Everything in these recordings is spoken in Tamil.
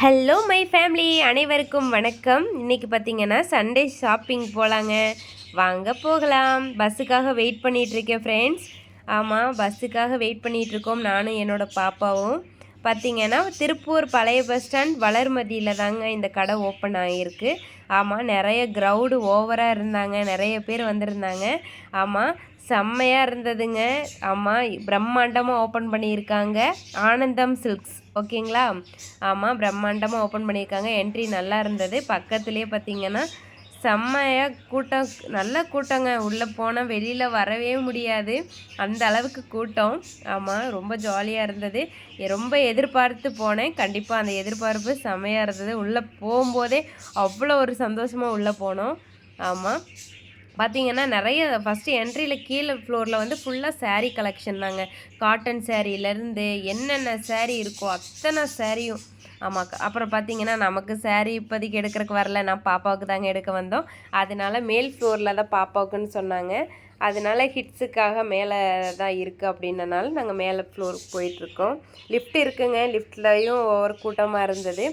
ஹலோ மை ஃபேமிலி அனைவருக்கும் வணக்கம். இன்றைக்கி பார்த்தீங்கன்னா சண்டே ஷாப்பிங் போகலாங்க வாங்க போகலாம். பஸ்ஸுக்காக வெயிட் பண்ணிகிட்ருக்கேன் ஃப்ரெண்ட்ஸ் ஆமாம் பஸ்ஸுக்காக வெயிட் பண்ணிகிட்ருக்கோம் நானும் என்னோடய பாப்பாவும். பார்த்தீங்கன்னா திருப்பூர் பழைய பஸ் ஸ்டாண்ட் வளர்மதியில் தாங்க இந்த கடை ஓப்பன் ஆகியிருக்கு ஆமாம் நிறைய க்ரௌடு ஓவராக இருந்தாங்க. நிறைய பேர் வந்திருந்தாங்க. ஆமாம் செம்மையாக இருந்ததுங்க. ஆமாம் பிரம்மாண்டமாக ஓப்பன் பண்ணியிருக்காங்க. ஆனந்தம் சில்க்ஸ் ஓகேங்களா? ஆமாம் பிரம்மாண்டமாக ஓப்பன் பண்ணியிருக்காங்க. என்ட்ரி நல்லா இருந்தது. பக்கத்துலேயே பார்த்தீங்கன்னா செம்மையாக கூட்டம் நல்ல கூட்டங்க. உள்ளே போனால் வெளியில் வரவே முடியாது. அந்த அளவுக்கு கூட்டம். ஆமாம் ரொம்ப ஜாலியாக இருந்தது. ரொம்ப எதிர்பார்த்து போனேன். கண்டிப்பாக அந்த எதிர்பார்ப்பு செம்மையாக இருந்தது. உள்ளே போகும்போதே அவ்வளோ ஒரு சந்தோஷமாக உள்ளே போனோம். ஆமாம் பார்த்தீங்கன்னா நிறைய ஃபஸ்ட்டு என்ட்ரியில் கீழே ஃப்ளோரில் வந்து ஃபுல்லாக சேரீ கலெக்ஷன் தாங்க. காட்டன் சேரீலேருந்து என்னென்ன சேரீ இருக்கோ அத்தனை சேரீயும் ஆமாம் அப்புறம் பார்த்தீங்கன்னா நமக்கு சேரீ இப்போதைக்கு எடுக்கிறதுக்கு வரல. நான் பாப்பாவுக்கு தாங்க எடுக்க வந்தோம். அதனால மேல் ஃப்ளோரில் தான் பாப்பாவுக்குன்னு சொன்னாங்க. அதனால ஹிட்ஸுக்காக மேலே தான் இருக்குது அப்படின்னனால நாங்கள் மேலே ஃப்ளோருக்கு போயிட்டுருக்கோம். லிஃப்ட் இருக்குங்க. லிஃப்ட்லேயும் ஒவ்வொரு கூட்டமாக இருந்தது.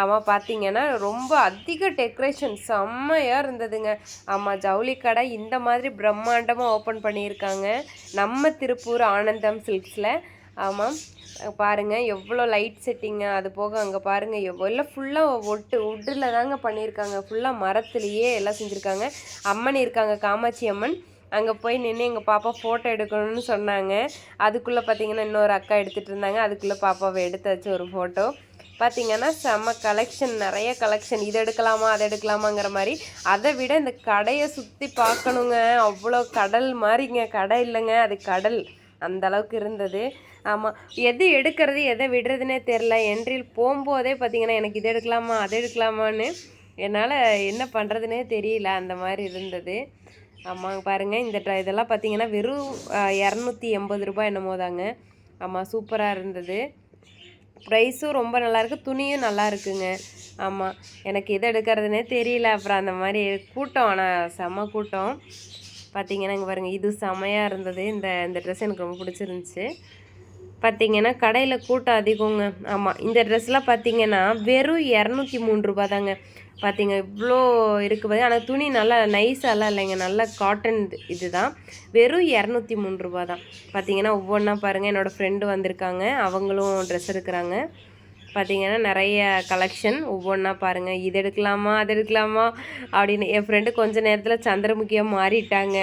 ஆமாம் பார்த்தீங்கன்னா ரொம்ப அதிக டெக்கரேஷன் செம்மையாக இருந்ததுங்க. ஆமாம் ஜவுளி கடை இந்த மாதிரி பிரம்மாண்டமாக ஓப்பன் பண்ணியிருக்காங்க. நம்ம திருப்பூர் ஆனந்தம் சில்க்ஸில். ஆமாம் பாருங்கள் எவ்வளோ லைட் செட்டிங்கு அது போக அங்கே பாருங்கள் எவ்வளோ ஃபுல்லாக ஒட்டு உட்டில் தாங்க பண்ணியிருக்காங்க. ஃபுல்லாக மரத்துலேயே எல்லாம் செஞ்சுருக்காங்க. அம்மன் இருக்காங்க காமாட்சி அம்மன். அங்கே போய் நின்று எங்கள் பாப்பா ஃபோட்டோ எடுக்கணும்னு சொன்னாங்க. அதுக்குள்ளே பார்த்தீங்கன்னா இன்னொரு அக்கா எடுத்துகிட்டு இருந்தாங்க. அதுக்குள்ளே பாப்பாவை எடுத்தாச்சு ஒரு ஃபோட்டோ பார்த்தீங்கன்னா செம்ம கலெக்ஷன் நிறைய கலெக்ஷன் இது எடுக்கலாமா அதை எடுக்கலாமாங்கிற மாதிரி. அதை விட இந்த கடையை சுற்றி பார்க்கணுங்க. அவ்வளோ கடல் மாதிரிங்க. கடை இல்லைங்க. அது கடல். அந்த அளவுக்கு இருந்தது. ஆமாம் எது எடுக்கிறது எதை விடுறதுனே தெரில என்ட்ரியில் போகும்போதே பார்த்தீங்கன்னா எனக்கு இது எடுக்கலாமா அதை எடுக்கலாமான்னு என்னால் என்ன பண்ணுறதுனே தெரியல. அந்த மாதிரி இருந்தது. ஆமாம் பாருங்கள் இந்த இதெல்லாம் பார்த்தீங்கன்னா வெறும் இரநூத்தி எண்பது ரூபாய் என்னமோ தாங்க. ஆமாம் சூப்பராக இருந்தது. ப்ரைஸும் ரொம்ப நல்லாயிருக்கு துணியும் நல்லா இருக்குங்க. ஆமாம் எனக்கு எது எடுக்கிறதுனே தெரியல. அப்புறம் அந்த மாதிரி கூட்டம் ஆனால் செம்ம கூட்டம். பார்த்தீங்கன்னா இங்கே பாருங்கள் இது செம்மையாக இருந்தது. இந்த இந்த ட்ரெஸ் எனக்கு ரொம்ப பிடிச்சிருந்துச்சி. பார்த்தீங்கன்னா கடையில் கூட்டம் அதிகங்க. ஆமாம் இந்த ட்ரெஸ்லாம் பார்த்தீங்கன்னா வெறும் இரநூத்தி மூணு ரூபா தாங்க பார்த்தீங்க இவ்வளோ இருக்குது ஆனால் துணி நல்லா நைஸாலாம் இல்லைங்க. நல்லா காட்டன் இது தான் வெறும் இரநூத்தி மூணு ரூபா தான் பார்த்தீங்கன்னா ஒவ்வொன்றா பாருங்கள் என்னோடய ஃப்ரெண்டு வந்திருக்காங்க. அவங்களும் ட்ரெஸ் எடுக்கிறாங்க. பார்த்தீங்கன்னா நிறைய கலெக்ஷன் ஒவ்வொன்றா பாருங்கள் இது எடுக்கலாமா அது எடுக்கலாமா அப்படின்னு என் ஃப்ரெண்டு கொஞ்ச நேரத்தில் சந்திரமுகியாக மாறிட்டாங்க.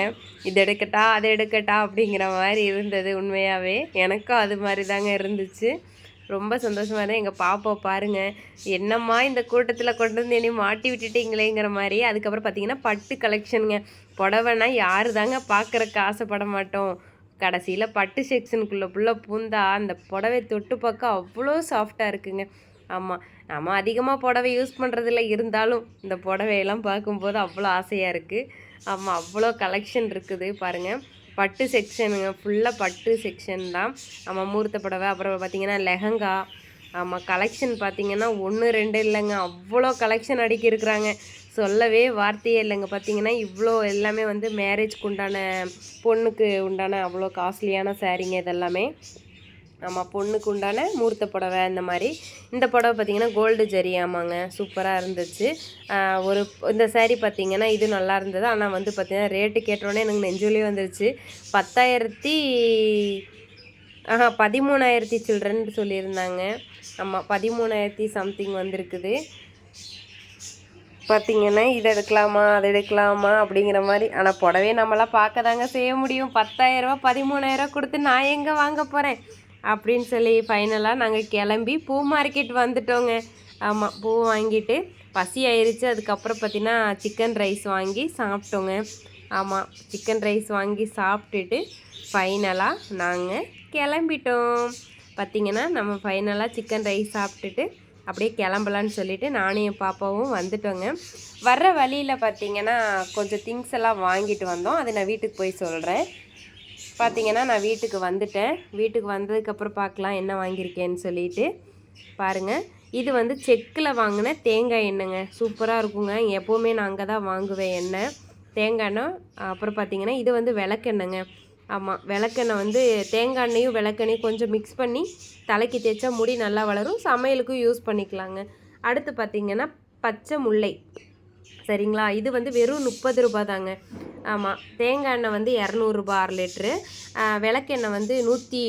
இது எடுக்கட்டா அதை எடுக்கட்டா அப்படிங்கிற மாதிரி இருந்தது உண்மையாகவே எனக்கும் அது மாதிரி தாங்க இருந்துச்சு. ரொம்ப சந்தோஷமாக இருந்தேன். எங்கள் பாப்பா பாருங்கள் என்னம்மா இந்த கூட்டத்தில் கொண்டு வந்து என்னை மாட்டி விட்டுட்டீங்களேங்கிற மாதிரி. அதுக்கப்புறம் பார்த்தீங்கன்னா பட்டு கலெக்ஷனுங்க புடவைனா யார் தாங்க பார்க்குறக்கு ஆசைப்பட மாட்டோம். கடைசியில் பட்டு செக்ஷனுக்குள்ளே புள்ள பூந்தா அந்த புடவை தொட்டு பக்கம் அவ்வளோ சாஃப்டாக இருக்குங்க. ஆமாம் நம்ம அதிகமாக புடவை யூஸ் பண்ணுறதில்ல இருந்தாலும் இந்த புடவையெல்லாம் பார்க்கும்போது அவ்வளோ ஆசையாக இருக்குது ஆமாம் அவ்வளோ கலெக்ஷன் இருக்குது பாருங்கள் பட்டு செக்ஷனுங்க ஃபுல்லாக பட்டு செக்ஷன் தான். ஆமாம் மூர்த்த புடவை அப்புறம் பார்த்திங்கன்னா லெஹங்கா. ஆமாம் கலெக்ஷன் பார்த்திங்கன்னா ஒன்று ரெண்டு இல்லைங்க. அவ்வளோ கலெக்ஷன் அடிக்கி இருக்கிறாங்க. சொல்லவே வார்த்தையே இல்லைங்க. பார்த்தீங்கன்னா இவ்வளோ எல்லாமே வந்து மேரேஜ்க்கு உண்டான பொண்ணுக்கு உண்டான அவ்வளோ காஸ்ட்லியான சாரீங்க இதெல்லாமே. ஆமாம் பொண்ணுக்கு உண்டான மூர்த்த புடவை இந்த மாதிரி. இந்த புடவை பார்த்திங்கன்னா கோல்டு ஜரி ஆமாங்க. சூப்பராக இருந்துச்சு. ஒரு இந்த சேரீ பார்த்திங்கன்னா இது நல்லா இருந்தது. ஆனால் வந்து பார்த்திங்கன்னா ரேட்டு கேட்டோடனே எனக்கு நெஞ்சுலேயே வந்துருச்சு. பத்தாயிரத்தி ஆஹா பதிமூணாயிரத்தி சில்ட்ரன் சொல்லியிருந்தாங்க. ஆமாம் பதிமூணாயிரத்தி சம்திங் வந்திருக்குது. பார்த்திங்கன்னா இதை எடுக்கலாமா அதை எடுக்கலாமா அப்படிங்கிற மாதிரி. ஆனால் புடவையை நம்மளாம் பார்க்க தாங்க செய்ய முடியும். பத்தாயிரரூபா பதிமூணாயிரரூபா கொடுத்து நான் எங்கே வாங்க போகிறேன் அப்படின்னு சொல்லி ஃபைனலாக நாங்கள் கிளம்பி பூ மார்க்கெட் வந்துட்டோங்க. ஆமாம் பூ வாங்கிட்டு பசி ஆயிடுச்சு அதுக்கப்புறம் பார்த்தீங்கன்னா சிக்கன் ரைஸ் வாங்கி சாப்பிட்டோங்க. ஆமாம் சிக்கன் ரைஸ் வாங்கி சாப்பிட்டுட்டு ஃபைனலாக நாங்கள் கிளம்பிட்டோம். பார்த்திங்கன்னா நம்ம ஃபைனலாக சிக்கன் ரைஸ் சாப்பிட்டுட்டு அப்படியே கிளம்பலான்னு சொல்லிவிட்டு நானும் என் பாப்பாவும் வந்துட்டோங்க. வர்ற வழியில் பார்த்தீங்கன்னா கொஞ்சம் திங்ஸ் எல்லாம் வாங்கிட்டு வந்தோம். அதை நான் வீட்டுக்கு போய் சொல்கிறேன் பார்த்தீங்கன்னா நான் வீட்டுக்கு வந்துட்டேன். வீட்டுக்கு வந்ததுக்கப்புறம் பார்க்கலாம் என்ன வாங்கியிருக்கேன்னு சொல்லிட்டு பாருங்கள் இது வந்து செக்கில் வாங்கின தேங்காய் எண்ணெய்ங்க. சூப்பராக இருக்குங்க. எப்போவுமே நான் அங்கே தான் வாங்குவேன் எண்ணெய். தேங்காய் எண்ணெய் அப்புறம் பார்த்தீங்கன்னா இது வந்து விளக்கெண்ணெய்ங்க. ஆமாம் விளக்கெண்ணெய் வந்து தேங்காய் எண்ணெயும் விளக்கெண்ணையும் கொஞ்சம் மிக்ஸ் பண்ணி தலைக்கு தேய்ச்சா முடி நல்லா வளரும். சமையலுக்கும் யூஸ் பண்ணிக்கலாங்க. அடுத்து பார்த்தீங்கன்னா பச்சை முல்லை. சரிங்களா? இது வந்து வெறும் முப்பது ரூபா தாங்க ஆமாம் தேங்காய் எண்ணெய் வந்து இரநூறுபா அரை லிட்ரு விளக்கெண்ணெய் வந்து நூற்றி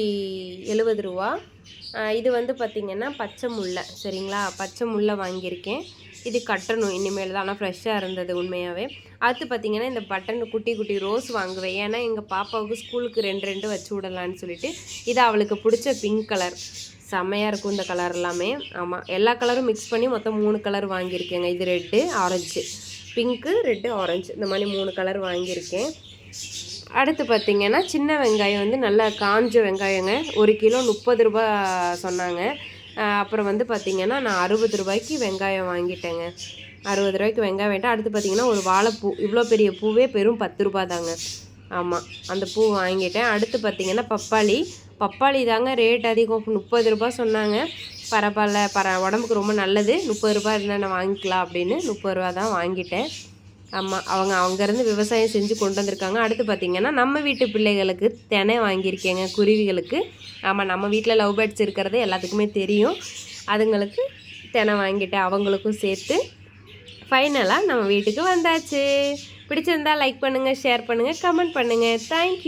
எழுபது ரூபா. இது வந்து பார்த்திங்கன்னா பச்சை முல்லை. சரிங்களா? பச்சை முல்லை வாங்கியிருக்கேன். இது கட்டணும். இனிமேல் தான். ஆனால் ஃப்ரெஷ்ஷாக இருந்தது உண்மையாகவே அடுத்து பார்த்திங்கன்னா இந்த பட்டன் குட்டி குட்டி ரோஸ் வாங்குவேன். ஏன்னா எங்கள் பாப்பாவுக்கு ஸ்கூலுக்கு ரெண்டு ரெண்டு வச்சு விடலான்னு சொல்லிட்டு இது அவளுக்கு பிடிச்ச பிங்க் கலர் செம்மையாக இருக்கும் இந்த கலர் எல்லாமே. ஆமாம் எல்லா கலரும் மிக்ஸ் பண்ணி மொத்தம் மூணு கலர் வாங்கியிருக்கேங்க. இது red orange pink red orange இந்த மாதிரி மூணு கலர் வாங்கியிருக்கேன். அடுத்து பார்த்தீங்கன்னா சின்ன வெங்காயம் வந்து நல்லா காஞ்ச வெங்காயங்க. ஒரு கிலோ முப்பது ரூபா சொன்னாங்க. அப்புறம் வந்து பார்த்திங்கன்னா நான் அறுபது ரூபாய்க்கு வெங்காயம் வாங்கிட்டேங்க. அறுபது ரூபாய்க்கு வெங்காயம் வேண்டாம் அடுத்து பார்த்தீங்கன்னா ஒரு வாழைப்பூ இவ்வளோ பெரிய பூவே பெரும் பத்து ரூபா தாங்க. ஆமாம் அந்த பூ வாங்கிட்டேன். அடுத்து பார்த்திங்கன்னா பப்பாளி. பப்பாளி தாங்க ரேட் அதிகம். முப்பது ரூபா சொன்னாங்க. பரவாயில்ல பர உடம்புக்கு ரொம்ப நல்லது. முப்பது ரூபாய் இருந்தால் நான் வாங்கிக்கலாம் அப்படின்னு முப்பது ரூபா தான் வாங்கிட்டேன். ஆமாம் அவங்க அங்கேருந்து விவசாயம் செஞ்சு கொண்டு வந்திருக்காங்க. அடுத்து பார்த்திங்கன்னா நம்ம வீட்டு பிள்ளைகளுக்கு தினை வாங்கியிருக்கேங்க குருவிகளுக்கு. ஆமாம் நம்ம வீட்டில் லவ் பேர்ட்ஸ் இருக்கிறது எல்லாத்துக்குமே தெரியும். அதுங்களுக்கு தினை வாங்கிட்டேன் அவங்களுக்கும் சேர்த்து ஃபைனலாக நம்ம வீட்டுக்கு வந்தாச்சு. பிடிச்சிருந்தா லைக் பண்ணுங்கள் ஷேர் பண்ணுங்கள் கமெண்ட் பண்ணுங்கள் தேங்க்யூ